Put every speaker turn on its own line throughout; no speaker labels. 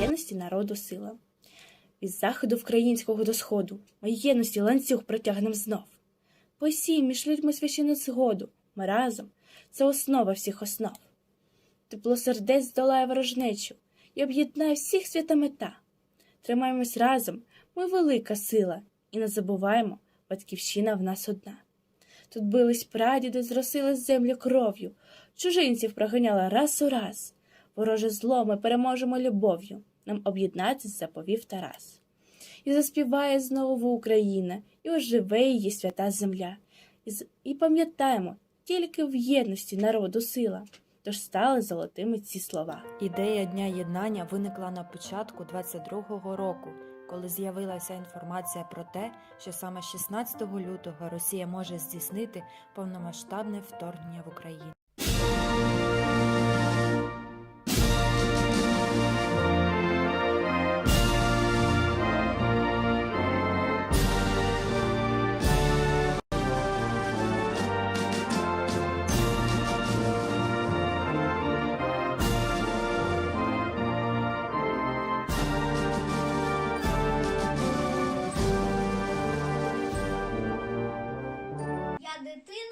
єдності народу сила. Від заходу українського до сходу ми єдності ланцюг протягнем знов. Посій між людьми священну згоду, ми разом це основа всіх основ. Тепло сердець здолає ворожнечу і об'єднає всіх свята мета. Тримаємось разом, ми велика сила, і не забуваємо, батьківщина в нас одна. Тут бились прадіди, зросили землю кров'ю, чужинців проганяла раз у раз. Вороже зло ми переможемо любов'ю, нам об'єднатись заповів Тарас. І заспіває знову Україна, і оживе її свята земля. І пам'ятаємо, тільки в єдності народу сила, тож стали золотими ці слова.
Ідея Дня єднання виникла на початку 22-го року, коли з'явилася інформація про те, що саме 16 лютого Росія може здійснити повномасштабне вторгнення в Україну.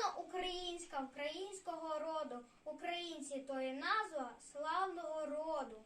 Дитина українська, українського роду. Українці то є назва славного роду.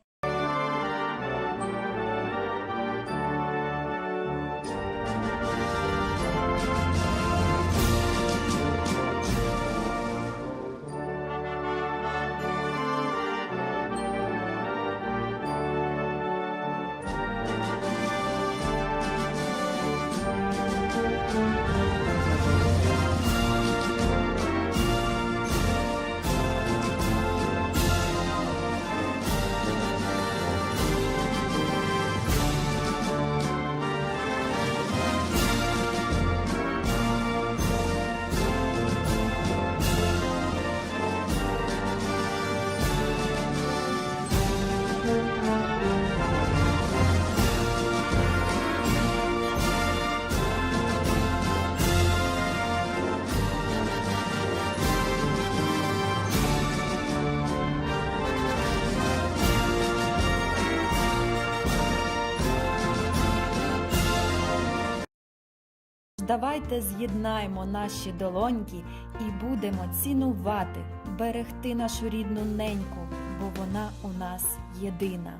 Давайте з'єднаємо наші долоньки і будемо цінувати, берегти нашу рідну неньку, бо вона у нас єдина.